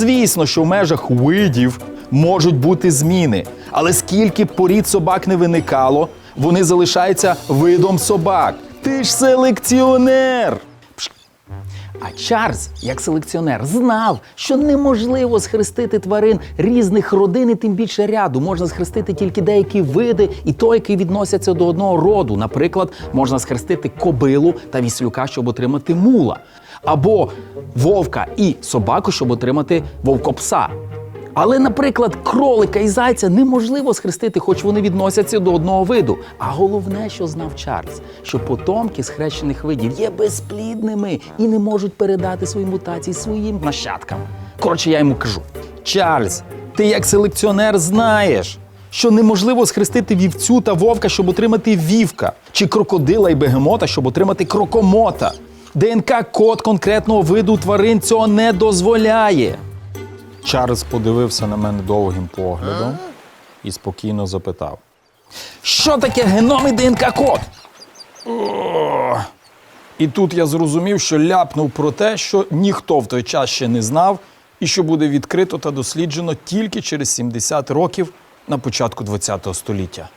Звісно, що в межах видів можуть бути зміни, але скільки порід собак не виникало, вони залишаються видом собак. Ти ж селекціонер. А Чарльз, як селекціонер, знав, що неможливо схрестити тварин різних родин і тим більше ряду. Можна схрестити тільки деякі види, і той, які відносяться до одного роду. Наприклад, можна схрестити кобилу та віслюка, щоб отримати мула, або вовка і собаку, щоб отримати вовкопса. Але, наприклад, кролика і зайця неможливо схрестити, хоч вони відносяться до одного виду. А головне, що знав Чарльз, що потомки схрещених видів є безплідними і не можуть передати свої мутації своїм нащадкам. Коротше, я йому кажу: Чарльз, ти як селекціонер знаєш, що неможливо схрестити вівцю та вовка, щоб отримати вівка, чи крокодила і бегемота, щоб отримати крокомота. ДНК-код конкретного виду тварин цього не дозволяє. Чарльз подивився на мене довгим поглядом і спокійно запитав: Що таке геном і ДНК-код? І тут я зрозумів, що ляпнув про те, що ніхто в той час ще не знав, і що буде відкрито та досліджено тільки через 70 років на початку ХХ століття.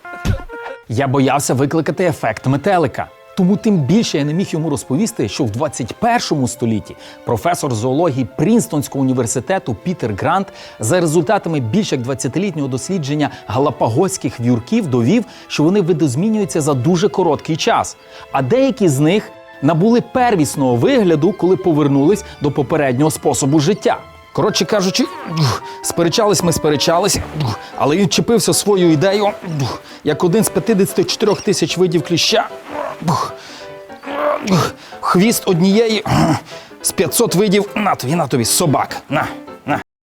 Я боявся викликати ефект метелика. Тому тим більше я не міг йому розповісти, що в 21 столітті професор зоології Прінстонського університету Пітер Грант за результатами більш як 20-літнього дослідження галапагоських в'юрків довів, що вони видозмінюються за дуже короткий час. А деякі з них набули первісного вигляду, коли повернулись до попереднього способу життя. Коротше кажучи, сперечались ми сперечались, але він чепився своєю ідеєю, як один з 54 тисяч видів кліща. Хвіст однієї з 500 видів на тобі, на тобі, собак. На.